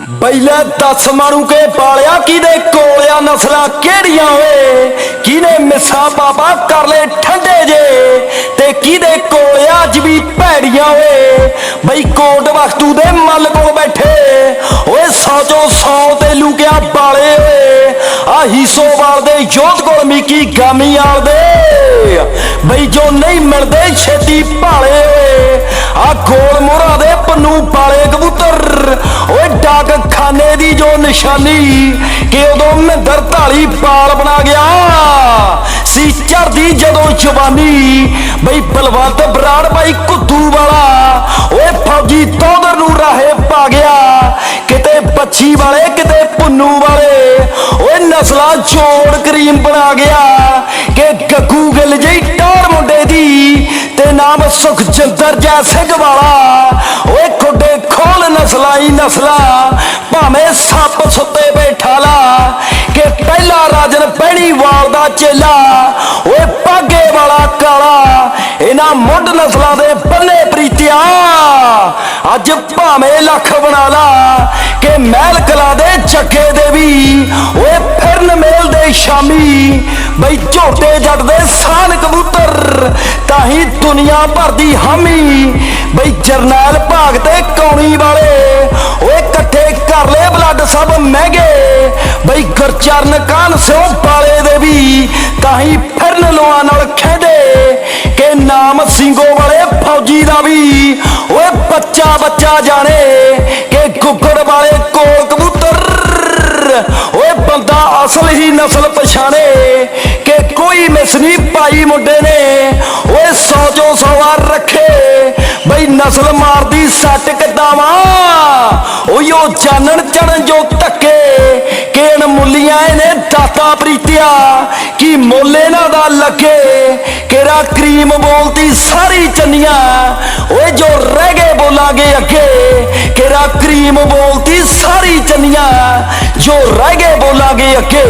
ਬਈਲੇ ਦੱਸ ਮਾਰੂ ਕੇ ਪਾਲਿਆ ਕਿਹਦੇ ਕੋਲਿਆ ਨਸਲਾਂ ਕਿਹੜੀਆਂ ਓਏ? ਕਿਹਨੇ ਮਿੱਸਾ ਬਾਬਾ ਕਰ ਲੈ ਠੰਡੇ ਜੇ? ਤੇ ਕਿਹਦੇ ਕੋਲਿਆ ਅੱਜ ਵੀ ਭੈੜੀਆਂ ਓਏ? ਬਈ ਕੋਟ ਵਖਤੂ ਦੇ ਮੱਲ ਕੋਲ ਬੈਠੇ। ਓਏ ਸੌਚੋ ਸੌ ਤੇ ਲੁਕਿਆ ਬਾਲੇ ਓਏ। ਆ ਹੀਸੋ ਵਾਲ ਦੇ ਯੋਧ ਕੋਲ ਮੀਕੀ ਗਾਮੀ ਆਲ ਦੇ। ਡਾਕ ਦੀ ਜੋ ਨਿਸ਼ਾਨੀ ਕਿ ਉਦੋਂ ਮਹਿੰਦਰ ਢਾਲੀ ਪਾਲ ਬਣਾ ਗਿਆ। ਸੀ ਚੜਦੀ ਜਦੋਂ ਜਵਾਨੀ, ਬਈ ਬਲਵੰਤ ਬਰਾੜ, ਬਾਈ ਕੁੱਦੂ ਵਾਲਾ, ਓਏ ਫੌਜੀ ਤੌਦਰ ਨੂੰ ਰਾਹੇ ਪਾ ਗਿਆ। ਕਿਤੇ ਬੱਚੀ ਵਾਲੇ, ਕਿਤੇ ਪੁੰਨੂ ਵਾਲੇ, ਓਏ ਨਸਲਾਂ ਜੋੜ ਕਰੀਮ ਬਣਾ ਗਿਆ। ਕਿ ਗੱਗੂ ਗਿੱਲ ਜਈ ਟੌਰ ਮੁੰਡੇ ਦੀ, ਤੇ ਨਾਮ ਸੁਖਜਿੰਦਰ ਜੈ ਸਿੰਘ ਵਾਲਾ। ਓਏ ਖੁੱਡੇ ਖੋਲ ਨਸਲਾਂ ਹੀ ਨਸਲਾਂ ਭਾਵੇਂ ਸੱਪ ਸੁੱਤੇ ਬੈਠਾ ਲਾ, ਕਿ ਪਹਿਲਾ ਰਾਜਨ ਪਹਿਣੀ ਵਾਲ ਦਾ ਚੇਲਾ। ਓਏ ਪਾਗੇ ਵਾਲਾ ਕਾਲਾ, ਇਹਨਾਂ ਮੁੱਢ ਨਸਲਾਂ ਦੇ ਬੰਨੇ ਪ੍ਰੀਤਿਆ। ਅੱਜ ਭਾਵੇਂ ਲੱਖ ਬਣਾ ਲਾ, ਕਿ ਮਹਿਲ ਕਲਾ ਦੇ ਚੱਕੇ ਦੇ ਵੀ। ਓਏ ਫਿਰਨ ਮੇਲ ਦੇ ਸ਼ਾਮੀ, ਬਈ ਝੋਟੇ ਜੱਟ ਦੇ ਸਾਨ ਹੀ ਦੁਨੀਆ ਭਰਦੀ ਹਾਮੀ। ਬਈ ਜਰਨੈਲ ਭਾਗ ਤੇ ਕੌਣੀ ਵਾਲੇ ਓਏ ਇਕੱਠੇ ਕਰ ਲੈ ਬਲੱਡ ਸਭ ਮਹਿੰਗੇ। ਬਈ ਗੁਰਚਰਨ ਕਾਨ ਸਿਓ ਪਾਲੇ ਦੇ ਵੀ, ਤਾਂ ਹੀ ਫਿਰਨ ਲੋਆਂ ਨਾਲ ਖੇਡੇ ਕਿ ਨਾਮ ਸਿੰਘੋ ਵਾਲੇ ਫੌਜੀ ਦਾ ਵੀ, ਓਏ ਬੱਚਾ ਬੱਚਾ ਜਾਣੇ। ਕਿ ਗੁੱਗੜ ਵਾਲੇ ਕੋਲ ਕਬੂਤਰ, ਓਏ ਬੰਦਾ ਅਸਲ ਹੀ ਨਸਲ ਪਛਾਣੇ। ਕੋਈ ਮਿਸ ਨਹੀਂ ਮੁੰਡੇ ਨੇ, ਓਏ ਸੌ ਜੋ ਸਵਾਰ ਰੱਖੇ। ਬਈ ਨਸਲ ਮਾਰਦੀ ਸੱਟ ਕਿਦਾਵਾ ਓਯੋ ਜਾਣਨ ਚੜਨ ਜੋ ਧੱਕੇ, ਕੇਣ ਮੁੱਲੀਆਂ ਇਹਨੇ ਦਾਤਾ ਪ੍ਰੀਤਿਆ। ਕੀ ਮੁੱਲ ਇਹਨਾਂ ਦਾ ਲੱਗੇ ਕਿਹੜਾ ਕਰੀਮ ਬੋਲਦੀ ਸਾਰੀ ਚੰਨੀਆਂ। ਓਏ ਜੋ ਰਹਿ ਗਏ ਬੋਲਾਂਗੇ ਅੱਗੇ, ਕਿਹੜਾ ਕਰੀਮ ਬੋਲਦੀ ਸਾਰੀ ਚੰਨੀਆਂ। ਜੋ ਰਹਿ ਗਏ ਬੋਲਾਂਗੇ ਅੱਗੇ।